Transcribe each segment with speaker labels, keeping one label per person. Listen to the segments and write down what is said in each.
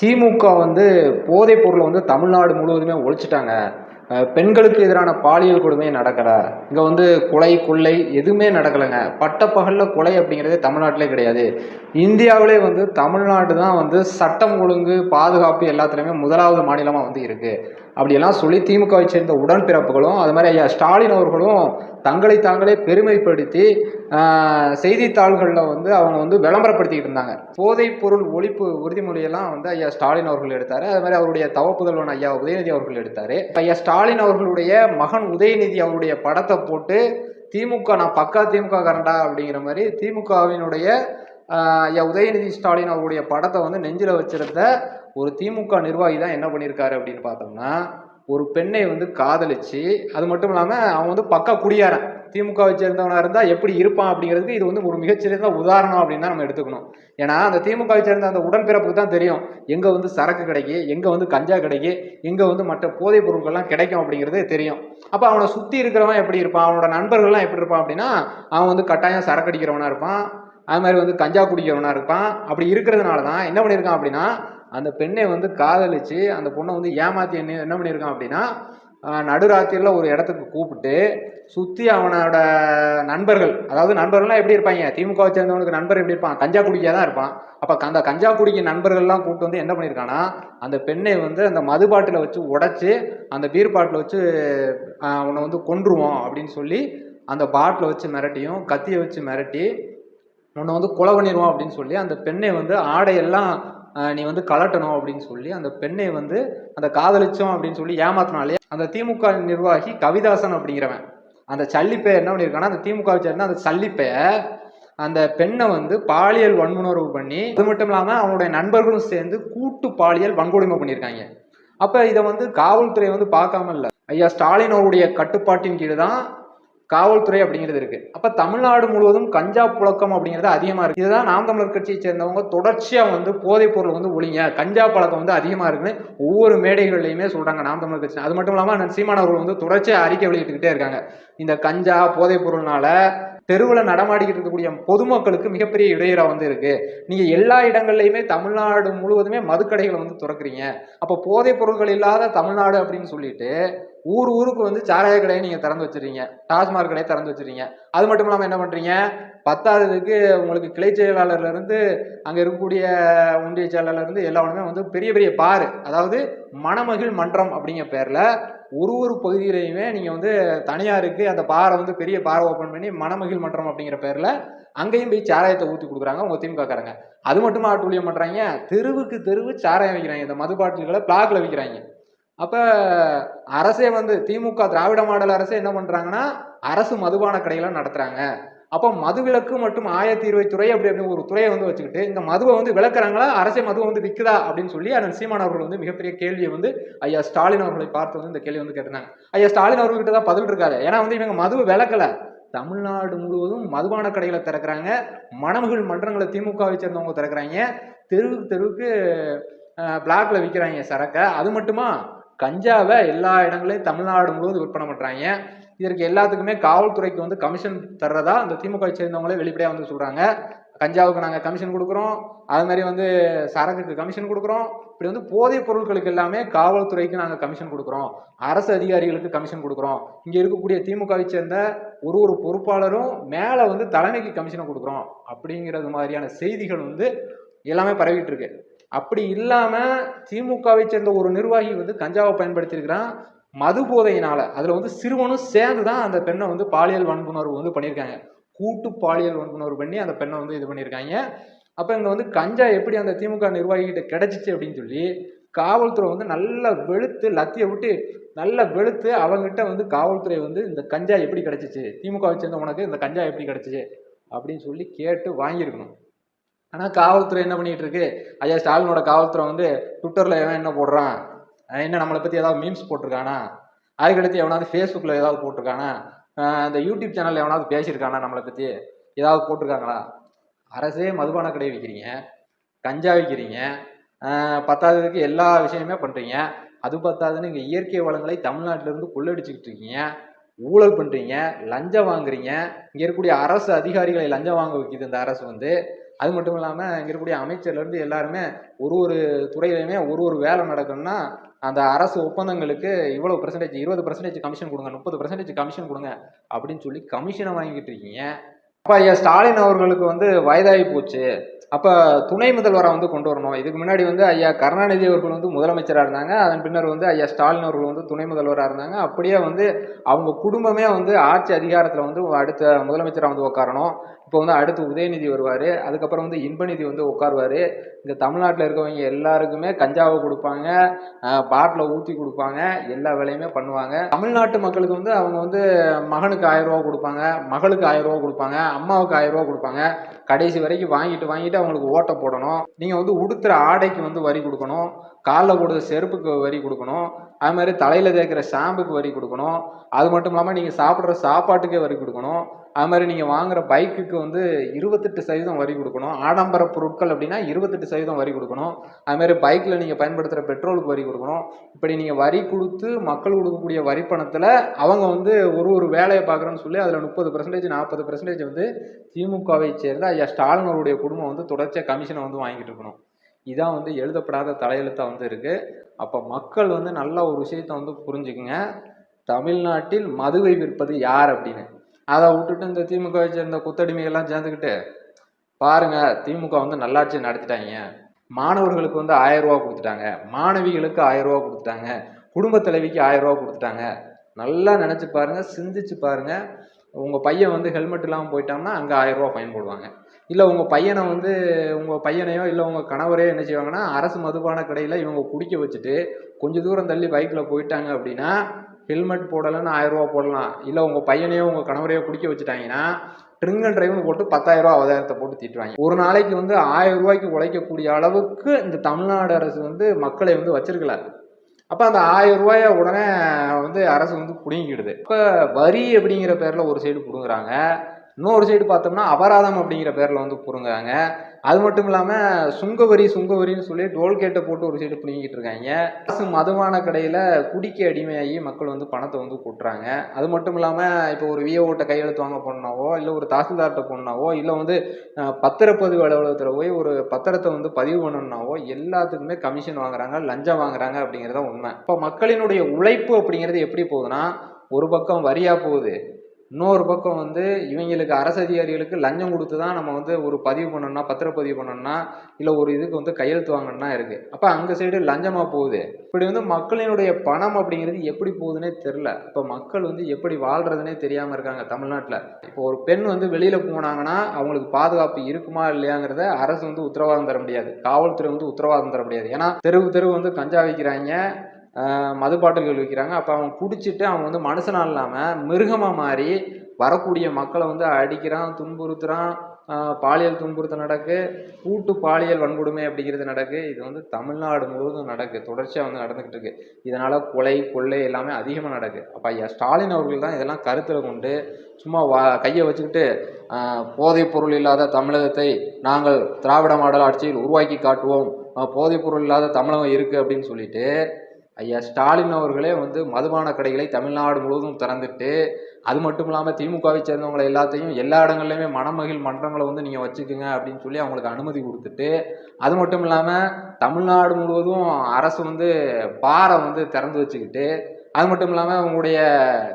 Speaker 1: திமுக வந்து போதைப் பொருளை வந்து தமிழ்நாடு முழுவதுமே ஒழிச்சிட்டாங்க. பெண்களுக்கு எதிரான பாலியல் கொடுமை நடக்கலை. இங்கே வந்து கொலை கொள்ளை எதுவுமே நடக்கலைங்க. பட்டப்பகலில் கொலை அப்படிங்கிறதே தமிழ்நாட்டிலே கிடையாது. இந்தியாவிலே வந்து தமிழ்நாடு தான் வந்து சட்டம் ஒழுங்கு பாதுகாப்பு எல்லாத்துலேயுமே முதலாவது மாநிலமாக வந்து இருக்குது அப்படியெல்லாம் சொல்லி திமுகவை சேர்ந்த உடன்பிறப்புகளும் அது மாதிரி ஐயா ஸ்டாலின் அவர்களும் தங்களை தாங்களே பெருமைப்படுத்தி செய்தித்தாள்களில் வந்து அவங்க வந்து விளம்பரப்படுத்திக்கிட்டு இருந்தாங்க. போதைப் பொருள் ஒழிப்பு உறுதிமொழியெல்லாம் வந்து ஐயா ஸ்டாலின் அவர்கள் எடுத்தார். அது மாதிரி அவருடைய தவப்புதல்வன் ஐயா உதயநிதி அவர்கள் எடுத்தார். ஐயா ஸ்டாலின் அவர்களுடைய மகன் உதயநிதி அவருடைய படத்தை போட்டு திமுக நான் பக்கா திமுக கரண்டா அப்படிங்கிற மாதிரி திமுகவினுடைய ஐயா உதயநிதி ஸ்டாலின் அவருடைய படத்தை வந்து நெஞ்சில் வச்சிருந்த ஒரு திமுக நிர்வாகி தான் என்ன பண்ணியிருக்காரு அப்படின்னு பார்த்தோம்னா ஒரு பெண்ணை வந்து காதலிச்சு அது மட்டும் இல்லாமல் அவன் வந்து பக்கா குடியாரன். திமுகவை சேர்ந்தவனாக இருந்தால் எப்படி இருப்பான் அப்படிங்கிறதுக்கு இது வந்து ஒரு மிகச்சிறந்த உதாரணம் அப்படின்னு தான் நம்ம எடுத்துக்கணும். ஏன்னா அந்த திமுகவை சேர்ந்த அந்த உடன்பிறப்புக்கு தான் தெரியும். எங்கே வந்து சரக்கு கிடைக்கு எங்கே வந்து கஞ்சா கிடைக்கு எங்கே வந்து மற்ற போதைப் பொருட்கள்லாம் கிடைக்கும் அப்படிங்கிறது தெரியும். அப்போ அவனை சுற்றி இருக்கிறவன் எப்படி இருப்பான்? அவனோட நண்பர்கள்லாம் எப்படி இருப்பான் அப்படின்னா அவன் வந்து கட்டாயம் சரக்கு அடிக்கிறவனா இருப்பான். அது மாதிரி வந்து கஞ்சா குடிக்கிறவனா இருப்பான். அப்படி இருக்கிறதுனால தான் என்ன பண்ணியிருக்கான் அப்படின்னா அந்த பெண்ணை வந்து காதலிச்சு அந்த பொண்ணை வந்து ஏமாத்தி என்ன என்ன பண்ணியிருக்கான் அப்படின்னா நடுராத்திரியில் ஒரு இடத்துக்கு கூப்பிட்டு சுற்றி அவனோட நண்பர்கள் அதாவது நண்பர்கள்லாம் எப்படி இருப்பாங்க? திமுகவை சேர்ந்தவனுக்கு நண்பர் எப்படி இருப்பான்? கஞ்சா குடிக்க தான் இருப்பான். அப்போ அந்த கஞ்சா குடிக்க நண்பர்கள்லாம் கூப்பிட்டு வந்து என்ன பண்ணியிருக்கான்னா அந்த பெண்ணை வந்து அந்த மது பாட்டில் வச்சு உடச்சி அந்த பீர் பாட்டில் வச்சு அவனை வந்து கொன்றுவோம் அப்படின்னு சொல்லி அந்த பாட்டில் வச்சு மிரட்டியும் கத்தியை வச்சு மிரட்டி உன்னை வந்து கொலை பண்ணிடுவோம் அப்படின்னு சொல்லி அந்த பெண்ணை வந்து ஆடையெல்லாம் நீ வந்து கலட்டணும் அப்படின்னு சொல்லி அந்த பெண்ணை வந்து அந்த காதலிச்சோம் அப்படின்னு சொல்லி ஏமாத்தினாலே அந்த திமுக நிர்வாகி கவிதாசன் அப்படிங்கிறவன். அந்த சல்லிப்பை என்ன பண்ணியிருக்கான்னா அந்த திமுக சேர்ந்த அந்த சல்லிப்பைய அந்த பெண்ணை வந்து பாலியல் வன்முணர்வு பண்ணி அது மட்டும் இல்லாமல் அவனுடைய நண்பர்களும் சேர்ந்து கூட்டு பாலியல் வன்கொடுமை பண்ணியிருக்காங்க. அப்போ இதை வந்து காவல்துறை வந்து பார்க்காம இல்லை. ஐயா ஸ்டாலின் அவருடைய கட்டுப்பாட்டின் கீழ் தான் காவல்துறை அப்படிங்கிறது இருக்கு. அப்ப தமிழ்நாடு முழுவதும் கஞ்சா புழக்கம் அப்படிங்கிறது அதிகமா இருக்கு. இதுதான் நாம் தமிழர் கட்சியை சேர்ந்தவங்க தொடர்ச்சியா வந்து போதைப் பொருள் வந்து ஒழிங்க. கஞ்சா பழக்கம் வந்து அதிகமா இருக்குன்னு ஒவ்வொரு மேடைகள்லையுமே சொல்றாங்க நாம் தமிழர் கட்சி. அது மட்டும் இல்லாம அண்ணன் சீமான் அவர்கள் வந்து தொடர்ச்சியா அறிக்கை வெளியிட்டுக்கிட்டே இருக்காங்க. இந்த கஞ்சா போதைப் பொருள்னால தெருவில் நடமாடிக்கிட்டு இருக்கக்கூடிய பொதுமக்களுக்கு மிகப்பெரிய இடையூறா வந்து இருக்கு. நீங்க எல்லா இடங்கள்லையுமே தமிழ்நாடு முழுவதுமே மதுக்கடைகளை வந்து திறக்கிறீங்க. அப்போ போதைப் பொருட்கள் இல்லாத தமிழ்நாடு அப்படின்னு சொல்லிட்டு ஊர் ஊருக்கு வந்து சாராய கடையை நீங்கள் திறந்து வச்சிருக்கீங்க டாஸ்மாக் கடையை திறந்து வச்சிருக்கீங்க அது மட்டும் இல்லாமல் என்ன பண்ணுறீங்க பத்தாவதுக்கு உங்களுக்கு கிளை செயலாளர்லேருந்து அங்கே இருக்கக்கூடிய ஒன்றிய செயலாளர்லேருந்து எல்லாருமே வந்து பெரிய பெரிய பார் அதாவது மணமகிழ் மன்றம் அப்படிங்கிற பேரில் ஒரு ஒரு பகுதியிலையுமே நீங்கள் வந்து தனியாருக்கு அந்த பாரை வந்து பெரிய பாரை ஓப்பன் பண்ணி மணமகிழ் மன்றம் அப்படிங்கிற பேரில் அங்கேயும் போய் சாராயத்தை ஊற்றி கொடுக்குறாங்க உங்கள் திமுகக்காரங்க அது மட்டுமா ஆட்டுலியம் பண்ணுறாங்க தெருவுக்கு தெருவு சாராயம் வைக்கிறாங்க. இந்த மது பாட்டில்களை பிளாக்ல விற்கிறாங்க அப்போ அரசே வந்து திமுக திராவிட மாடல் அரசே என்ன பண்ணுறாங்கன்னா அரசு மதுபான கடைகளை நடத்துகிறாங்க அப்போ மதுவிலக்கு மற்றும் ஆயத்தீர்வைத்துறை அப்படி அப்படின்னு ஒரு துறையை வந்து வச்சுக்கிட்டு இந்த மதுவை வந்து விளக்குறாங்களா? அரசே மதுவை வந்து விற்குதா அப்படின்னு சொல்லி அண்ணன் சீமான் அவர்கள் வந்து மிகப்பெரிய கேள்வியை வந்து ஐயா ஸ்டாலின் அவர்களை பார்த்து வந்து இந்த கேள்வி வந்து கேட்டிருந்தாங்க. ஐயா ஸ்டாலின் அவர்கள்கிட்ட தான் பதில் இருக்காது. ஏன்னா வந்து இவங்க மதுவை விளக்கல. தமிழ்நாடு முழுவதும் மதுபான கடைகளை திறக்கிறாங்க. மணமகள் மன்றங்களை திமுகவை சேர்ந்தவங்க திறக்கிறாங்க. தெருவுக்கு தெருவுக்கு பிளாக்ல விற்கிறாங்க சரக்கை. அது மட்டுமா? கஞ்சாவை எல்லா இடங்களையும் தமிழ்நாடு முழுவதும் விற்பனை பண்ணுறாங்க இதற்கு எல்லாத்துக்குமே காவல்துறைக்கு வந்து கமிஷன் தர்றதா அந்த திமுக சேர்ந்தவங்களே வெளிப்படையாக வந்து சொல்கிறாங்க கஞ்சாவுக்கு நாங்கள் கமிஷன் கொடுக்குறோம். அது மாதிரி வந்து சரக்குக்கு கமிஷன் கொடுக்குறோம். இப்படி வந்து போதைப் பொருட்களுக்கு எல்லாமே காவல்துறைக்கு நாங்கள் கமிஷன் கொடுக்குறோம். அரசு அதிகாரிகளுக்கு கமிஷன் கொடுக்குறோம். இங்கே இருக்கக்கூடிய திமுகவை சேர்ந்த ஒரு ஒரு பொறுப்பாளரும் மேலே வந்து தலைமைக்கு கமிஷனை கொடுக்குறோம். அப்படிங்கிறது மாதிரியான செய்திகள் வந்து எல்லாமே பரவிட்டு இருக்கு. அப்படி இல்லாமல் திமுகவை சேர்ந்த ஒரு நிர்வாகி வந்து கஞ்சாவை பயன்படுத்தியிருக்கிறான். மது போதையினால. அதில் வந்து சிறுவனும் சேர்ந்து தான் அந்த பெண்ணை வந்து பாலியல் வன்புணர்வு வந்து பண்ணியிருக்காங்க. கூட்டு பாலியல் வன்புணர்வு பண்ணி அந்த பெண்ணை வந்து இது பண்ணியிருக்காங்க. அப்போ இங்கே வந்து கஞ்சா எப்படி அந்த திமுக நிர்வாகிகிட்ட கிடைச்சிச்சு அப்படின்னு சொல்லி காவல்துறை வந்து நல்லா வெளுத்து லத்தியை விட்டு நல்லா வெளுத்து அவங்ககிட்ட வந்து காவல்துறை வந்து இந்த கஞ்சா எப்படி கிடைச்சிச்சு? திமுகவை சேர்ந்த உனக்கு இந்த கஞ்சா எப்படி கிடைச்சிச்சு? அப்படின்னு சொல்லி கேட்டு வாங்கியிருக்கணும். ஆனால் காவல்துறை என்ன பண்ணிட்டு இருக்கு ஐயா ஸ்டாலினோட காவல்துறை வந்து ட்விட்டரில் எவன் என்ன போடுறான்? என்ன நம்மளை பற்றி ஏதாவது மீம்ஸ் போட்டிருக்கானா? அதுக்கடுத்து எவனாவது ஃபேஸ்புக்கில் ஏதாவது போட்டிருக்கானா? இந்த யூடியூப் சேனலில் எவனாவது பேசியிருக்கானா நம்மளை பற்றி ஏதாவது போட்டிருக்காங்களா? அரசே மதுபான கடை விற்கிறீங்க கஞ்சா விற்கிறீங்க பத்தாததுக்கு எல்லா விஷயமே பண்ணுறீங்க அது பத்தாதுன்னு இங்கே இயற்கை வளங்களை தமிழ்நாட்டிலேருந்து கொள்ளடிச்சுக்கிட்டு இருக்கீங்க. ஊழல் பண்ணுறீங்க லஞ்சம் வாங்குறீங்க. இங்கே இருக்கக்கூடிய அரசு அதிகாரிகளை லஞ்சம் வாங்க வைக்குது இந்த அரசு வந்து. அது மட்டும் இல்லாமல் இங்கே இருக்கக்கூடிய அமைச்சர்லேருந்து எல்லாருமே ஒரு ஒரு துறையிலையுமே ஒரு ஒரு வேலை நடக்கணும்னா அந்த அரசு ஒப்பந்தங்களுக்கு இவ்வளோ பர்சன்டேஜ் இருபது பர்சன்டேஜ் கமிஷன் கொடுங்க முப்பது பர்சன்டேஜ் கமிஷன் கொடுங்க அப்படின்னு சொல்லி கமிஷனை வாங்கிட்டு இருக்கீங்க. அப்போ ஐயா ஸ்டாலின் அவர்களுக்கு வந்து வயதாகி போச்சு. அப்போ துணை முதல்வரை வந்து கொண்டு வரணும். இதுக்கு முன்னாடி வந்து ஐயா கருணாநிதி அவர்கள் வந்து முதலமைச்சராக இருந்தாங்க. அதன் பின்னர் வந்து ஐயா ஸ்டாலின் அவர்கள் வந்து துணை முதல்வராக இருந்தாங்க. அப்படியே வந்து அவங்க குடும்பமே வந்து ஆட்சி அதிகாரத்தில் வந்து அடுத்த முதலமைச்சராக வந்து உட்காரணும் இப்போ வந்து அடுத்து உதயநிதி வருவார். அதுக்கப்புறம் வந்து இன்பநிதி வந்து உட்காருவார் இந்த தமிழ்நாட்டில் இருக்கவங்க எல்லாருக்குமே கஞ்சாவை கொடுப்பாங்க. பாட்டில் ஊற்றி கொடுப்பாங்க. எல்லா வேலையுமே பண்ணுவாங்க. தமிழ்நாட்டு மக்களுக்கு வந்து அவங்க வந்து மகனுக்கு ஆயிரம் ரூபா கொடுப்பாங்க. மகளுக்கு ஆயிரம் ரூபா கொடுப்பாங்க. அம்மாவுக்கு ஆயிரம் ரூபா கொடுப்பாங்க. கடைசி வரைக்கும் வாங்கிட்டு வாங்கிட்டு அவங்களுக்கு ஓட்டை போடணும். நீங்கள் வந்து உடுத்துற ஆடைக்கு வந்து வரி கொடுக்கணும். காலில் போடுற செருப்புக்கு வரி கொடுக்கணும். அது மாதிரி தலையில் தேய்க்கிற ஷாம்புக்கு வரி கொடுக்கணும். அது மட்டும் இல்லாமல் நீங்கள் சாப்பிட்ற சாப்பாட்டுக்கே வரி கொடுக்கணும். அது மாதிரி நீங்கள் வாங்குற பைக்குக்கு வந்து இருபத்தெட்டு சதவீதம் வரி கொடுக்கணும். ஆடம்பர பொருட்கள் அப்படின்னா இருபத்தெட்டு சதவீதம் வரி கொடுக்கணும். அதுமாரி பைக்கில் நீங்கள் பயன்படுத்துகிற பெட்ரோலுக்கு வரி கொடுக்கணும். இப்படி நீங்கள் வரி கொடுத்து மக்கள் கொடுக்கக்கூடிய வரி பணத்தில் அவங்க வந்து ஒரு ஒரு வேலையை பார்க்குறேன்னு சொல்லி அதில் முப்பது பர்சன்டேஜ் நாற்பது பர்சன்டேஜ் வந்து திமுகவை சேர்ந்த ஐயா ஸ்டாலின் அவருடைய குடும்பம் வந்து தொடர்ச்சியாக கமிஷனை வந்து வாங்கிட்டு இருக்கணும். இதான் வந்து எழுதப்படாத தலையெழுத்தாக வந்து இருக்குது அப்போ மக்கள் வந்து நல்ல ஒரு விஷயத்த வந்து புரிஞ்சுக்குங்க. தமிழ்நாட்டில் மதுவை விற்பது யார் அப்படின்னு? அதை விட்டுட்டு இந்த திமுகவை சேர்ந்த குத்தடிமைகள்லாம் சேர்ந்துக்கிட்டு பாருங்க திமுக வந்து நல்லாட்சி நடத்திட்டாங்க. மாணவர்களுக்கு வந்து ஆயிரம் ரூபா கொடுத்துட்டாங்க. மாணவிகளுக்கு ஆயிரம் ரூபா கொடுத்துட்டாங்க. குடும்ப தலைவிக்கு ஆயிரம் ரூபா கொடுத்துட்டாங்க. நல்லா நினச்சி பாருங்க சிந்திச்சு பாருங்க. உங்கள் பையன் வந்து ஹெல்மெட் இல்லாமல் போயிட்டாங்கன்னா அங்கே ஆயிரம் ரூபா ஃபைன் போடுவாங்க. இல்லை உங்கள் பையனை வந்து உங்கள் பையனையோ இல்லை உங்கள் கணவரையோ என்ன செய்வாங்கன்னா அரசு மதுபான கடையில் இவங்க குடிக்க வச்சுட்டு கொஞ்சம் தூரம் தள்ளி பைக்கில் போயிட்டாங்க அப்படின்னா ஹெல்மெட் போடலைன்னு ஆயிரரூவா போடலாம். இல்லை உங்கள் பையனையோ உங்கள் கணவரையோ குடிக்க வச்சுட்டாங்கன்னா ட்ரிங்க் அண்ட் போட்டு பத்தாயிரரூவா ரூபா அவதாரத்தை போட்டு திட்டுவாங்க. ஒரு நாளைக்கு வந்து ஆயிரம் ரூபாய்க்கு உழைக்கக்கூடிய அளவுக்கு இந்த தமிழ்நாடு அரசு வந்து மக்களை வந்து வச்சிருக்கல. அப்போ அந்த ஆயிரம் ரூபாயை உடனே வந்து அரசு வந்து பிடுங்கிடுது இப்போ வரி அப்படிங்கிற பேரில் ஒரு சைடு பிடுங்குறாங்க. இன்னொரு சைடு பார்த்தோம்னா அபராதம் அப்படிங்கிற பேரில் வந்து பிடுங்குறாங்க. அது மட்டும் இல்லாமல் சுங்கவரி சுங்கவரின்னு சொல்லி டோல்கேட்டை போட்டு ஒரு சைடு பிடிங்கிட்டு இருக்காங்க. அரசு மதுவான கடையில் குடிக்க அடிமையாகி மக்கள் வந்து பணத்தை வந்து கொட்டுறாங்க. அது மட்டும் இல்லாமல் இப்போ ஒரு விஏஓட்ட கையெழுத்து வாங்க போனாவோ இல்லை ஒரு தாசில்தார்கிட்ட போனாவோ இல்லை வந்து பத்திரப்பதிவு அலுவலகத்தில் போய் ஒரு பத்திரத்தை வந்து பதிவு பண்ணணும்னாவோ எல்லாத்துக்குமே கமிஷன் வாங்குறாங்க லஞ்சம் வாங்குறாங்க அப்படிங்கிறத உண்மை. இப்போ மக்களினுடைய உழைப்பு அப்படிங்கிறது எப்படி போகுதுன்னா ஒரு பக்கம் வரியாக போகுது. இன்னொரு பக்கம் வந்து இவங்களுக்கு அரசு அதிகாரிகளுக்கு லஞ்சம் கொடுத்து தான் நம்ம வந்து ஒரு பதிவு பண்ணோம்னா பத்திரப்பதிவு பண்ணோம்னா இல்லை ஒரு இதுக்கு வந்து கையெழுத்து வாங்கணும்னா இருக்குது அப்போ அங்கே சைடு லஞ்சமாக போகுது? இப்படி வந்து மக்களினுடைய பணம் அப்படிங்கிறது எப்படி போகுதுன்னே தெரில இப்போ மக்கள் வந்து எப்படி வாழ்கிறதுனே தெரியாமல் இருக்காங்க தமிழ்நாட்டில். இப்போ ஒரு பெண் வந்து வெளியில் போனாங்கன்னா அவங்களுக்கு பாதுகாப்பு இருக்குமா இல்லையாங்கிறத அரசு வந்து உத்தரவாதம் தர முடியாது. காவல்துறை வந்து உத்தரவாதம் தர முடியாது. ஏன்னா தெருவு தெருவு வந்து கஞ்சா வைக்கிறாங்க. மது பாட்டில்கள் விற்கிறாங்க அப்போ அவன் குடிச்சிட்டு அவன் வந்து மனுஷனாக இல்லாமல் மிருகமாக மாறி வரக்கூடிய மக்களை வந்து அடிக்கிறான் துன்புறுத்துறான். பாலியல் துன்புறுத்தல் நடக்கு. கூட்டு பாலியல் வன்கொடுமை அப்படிங்கிறது நடக்கு. இது வந்து தமிழ்நாடு முழுவதும் நடக்கு. தொடர்ச்சியாக வந்து நடந்துக்கிட்டு இருக்கு. இதனால் கொலை கொள்ளை எல்லாமே அதிகமாக நடக்கு. அப்போ ஐயா ஸ்டாலின் அவர்கள் தான் இதெல்லாம் கருத்தில் கொண்டு சும்மா வா கையை வச்சுக்கிட்டு போதைப்பொருள் போதைப் பொருள் இல்லாத தமிழகத்தை நாங்கள் திராவிட மாடல் ஆட்சியில் உருவாக்கி காட்டுவோம். போதைப்பொருள் போதைப் பொருள் இல்லாத தமிழகம் இருக்குது அப்படின்னு சொல்லிட்டு ஐயா ஸ்டாலின் அவர்களே வந்து மதுபான கடைகளை தமிழ்நாடு முழுவதும் திறந்துட்டு அது மட்டும் இல்லாமல் திமுகவை சேர்ந்தவங்களை எல்லாத்தையும் எல்லா இடங்கள்லையுமே மனமகிழ் மன்றங்களை வந்து நீங்கள் வச்சுக்கோங்க அப்படின்னு சொல்லி அவங்களுக்கு அனுமதி கொடுத்துட்டு அது மட்டும் இல்லாமல் தமிழ்நாடு முழுவதும் அரசு வந்து பாரை வந்து திறந்து வச்சுக்கிட்டு அது மட்டும் இல்லாமல் அவங்களுடைய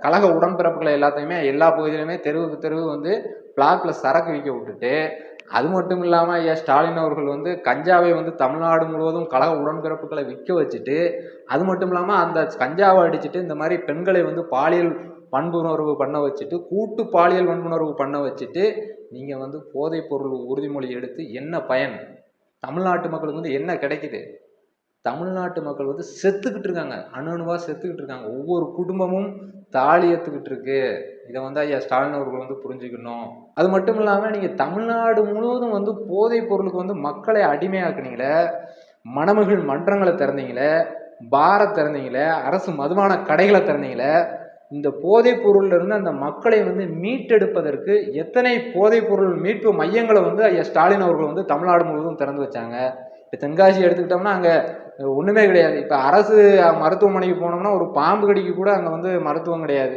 Speaker 1: கழக உடன்பிறப்புகளை எல்லாத்தையுமே எல்லா பகுதியிலுமே தெருவுக்கு தெருவு வந்து பிளாக்ல சரக்கு விற்க விட்டுட்டு அது மட்டும் இல்லாமல் ஐயா ஸ்டாலின் அவர்கள் வந்து கஞ்சாவை வந்து தமிழ்நாடு முழுவதும் கழக உடன்பிறப்புகளை விற்க வச்சுட்டு அது மட்டும் இல்லாமல் அந்த கஞ்சாவை அடிச்சுட்டு இந்த மாதிரி பெண்களை வந்து பாலியல் வன்புணர்வு பண்ண வச்சுட்டு கூட்டு பாலியல் வன்புணர்வு பண்ண வச்சுட்டு நீங்கள் வந்து போதைப் பொருள் உறுதிமொழி எடுத்து என்ன பயன்? தமிழ்நாட்டு மக்களுக்கு வந்து என்ன கிடைக்குது? தமிழ்நாட்டு மக்கள் வந்து செத்துக்கிட்டு இருக்காங்க. அணு அணுவாக செத்துக்கிட்டு இருக்காங்க. ஒவ்வொரு குடும்பமும் தாலி ஏற்றுக்கிட்டு இருக்கு. இதை வந்து ஐயா ஸ்டாலின் அவர்கள் வந்து புரிஞ்சுக்கணும். அது மட்டும் இல்லாமல் நீங்கள் தமிழ்நாடு முழுவதும் வந்து போதைப் பொருளுக்கு வந்து மக்களை அடிமையாக்குனீங்களே மணமகள் மன்றங்களை திறந்தீங்களே பாரை திறந்தீங்களே அரசு மதுபான கடைகளை திறந்தீங்களே இந்த போதைப் பொருளிலிருந்து அந்த மக்களை வந்து மீட்டெடுப்பதற்கு எத்தனை போதைப் பொருள் மீட்பு மையங்களை வந்து ஐயா ஸ்டாலின் அவர்கள் வந்து தமிழ்நாடு முழுவதும் திறந்து வச்சாங்க. இப்போ தென்காசி எடுத்துக்கிட்டோம்னா அங்கே ஒன்றுமே கிடையாது. இப்போ அரசு மருத்துவமனைக்கு போனோம்னா ஒரு பாம்பு கடிக்கு கூட அங்கே வந்து மருத்துவம் கிடையாது.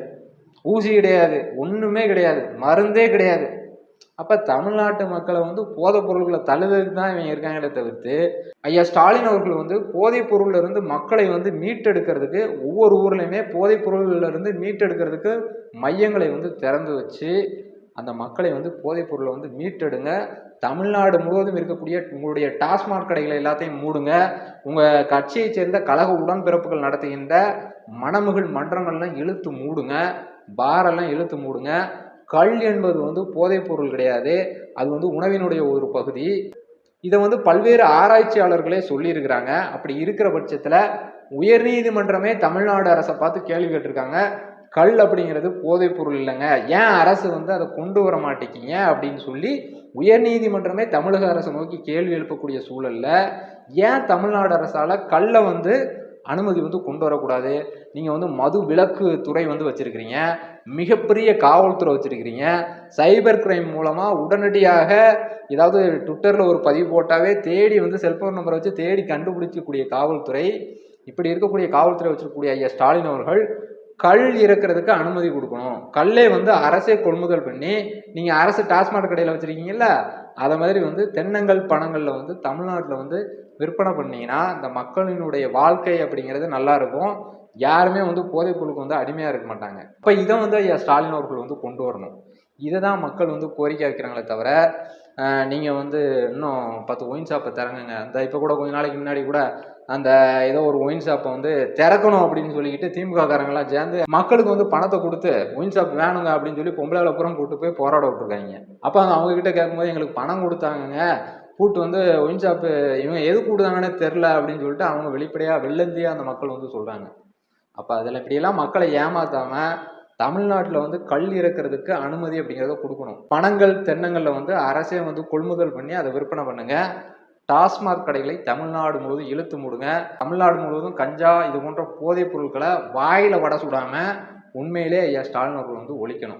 Speaker 1: ஊசி கிடையாது. ஒன்றுமே கிடையாது. மருந்தே கிடையாது. அப்போ தமிழ்நாட்டு மக்களை வந்து போதைப் பொருள்களை தள்ளுறதுக்கு தான் இவங்க இருக்காங்களே தவிர்த்து ஐயா ஸ்டாலின் அவர்கள் வந்து போதைப் பொருளிலிருந்து மக்களை வந்து மீட்டெடுக்கிறதுக்கு ஒவ்வொரு ஊர்லேயுமே போதைப் பொருள்ல இருந்து மீட்டெடுக்கிறதுக்கு மையங்களை வந்து திறந்து வச்சு அந்த மக்களை வந்து போதைப் பொருளை வந்து மீட்டெடுங்க. தமிழ்நாடு முழுவதும் இருக்கக்கூடிய உங்களுடைய டாஸ்மாக் கடைகளை எல்லாத்தையும் மூடுங்க. உங்கள் கட்சியைச் சேர்ந்த கழக உடன்பிறப்புகள் நடத்துகின்ற மணமகள் மன்றங்கள்லாம் இழுத்து மூடுங்க. பாரெல்லாம் இழுத்து மூடுங்க. கல் என்பது வந்து போதைப் பொருள் கிடையாது. அது வந்து உணவினுடைய ஒரு பகுதி. இதை வந்து பல்வேறு ஆராய்ச்சியாளர்களே சொல்லியிருக்கிறாங்க. அப்படி இருக்கிற பட்சத்தில் உயர்நீதிமன்றமே தமிழ்நாடு அரசை பார்த்து கேள்வி கேட்டிருக்காங்க. கல் அப்படிங்கிறது போதைப் பொருள் இல்லைங்க. ஏன் அரசு வந்து அதை கொண்டு வர மாட்டேங்கிங்க அப்படின்னு சொல்லி உயர்நீதிமன்றமே தமிழக அரசை நோக்கி கேள்வி எழுப்பக்கூடிய சூழல்ல ஏன் தமிழ்நாடு அரசால் கல்லை வந்து அனுமதி வந்து கொண்டு வரக்கூடாது? நீங்கள் வந்து மது விலக்கு துறை வந்து வச்சுருக்கிறீங்க. மிகப்பெரிய காவல்துறை வச்சுருக்கிறீங்க. சைபர் கிரைம் மூலமாக உடனடியாக ஏதாவது ட்விட்டரில் ஒரு பதிவு போட்டாவே தேடி வந்து செல்ஃபோன் நம்பரை வச்சு தேடி கண்டுபிடிக்கக்கூடிய காவல்துறை இப்படி இருக்கக்கூடிய காவல்துறை வச்சிருக்கக்கூடிய ஐயா ஸ்டாலின் அவர்கள் கல் இறக்குறதுக்கு அனுமதி கொடுக்கணும். கல்லே வந்து அரசே கொள்முதல் பண்ணி நீங்கள் அரசு டாஸ்மாக் கடையில் வச்சுருக்கீங்கல்ல அதை மாதிரி வந்து தென்னங்கள் பணங்களில் வந்து தமிழ்நாட்டில் வந்து விற்பனை பண்ணிங்கன்னா இந்த மக்களினுடைய வாழ்க்கை அப்படிங்கிறது நல்லா இருக்கும். யாருமே வந்து போதைப்பொருளுக்கு வந்து அடிமையாக இருக்க மாட்டாங்க. இப்போ இதை வந்து ஐயா ஸ்டாலின் அவர்கள் வந்து கொண்டு வரணும். இதை தான் மக்கள் வந்து கோரிக்கை வைக்கிறாங்களே தவிர நீங்கள் வந்து இன்னும் பத்து ஒயின் ஷாப்பை திறங்குங்க அந்த இப்போ கூட கொஞ்ச நாளைக்கு முன்னாடி கூட அந்த ஏதோ ஒரு ஒயின் ஷாப்பை வந்து திறக்கணும் அப்படின்னு சொல்லிக்கிட்டு திமுக சேர்ந்து மக்களுக்கு வந்து பணத்தை கொடுத்து ஒயின் ஷாப் வேணுங்க அப்படின்னு சொல்லி பொம்பளை புறம் கூட்டு போய் போராட விட்டுருக்காங்க. அப்போ அந்த கிட்ட கேட்கும்போது எங்களுக்கு பணம் கொடுத்தாங்கங்க. கூட்டு வந்து ஒயின் ஷாப்பு இவங்க எது கூடுதாங்கன்னே தெரில அப்படின்னு சொல்லிட்டு அவங்க வெளிப்படையாக வெள்ளந்தியாக அந்த மக்கள் வந்து சொல்கிறாங்க அப்போ அதில் இப்படியெல்லாம் மக்களை ஏமாற்றாமல் தமிழ்நாட்டில் வந்து கல் இறக்கிறதுக்கு அனுமதி அப்படிங்கிறத கொடுக்கணும். பணங்கள் தென்னங்களில் வந்து அரசே வந்து கொள்முதல் பண்ணி அதை விற்பனை பண்ணுங்கள் டாஸ்மாக் கடைகளை தமிழ்நாடு முழுவதும் இழுத்து மூடுங்க. தமிழ்நாடு முழுவதும் கஞ்சா இது போன்ற போதைப் பொருட்களை வாயில வடை சுடாம உண்மையிலே ஐயா ஸ்டாலின் அவர்கள் வந்து ஒழிக்கணும்.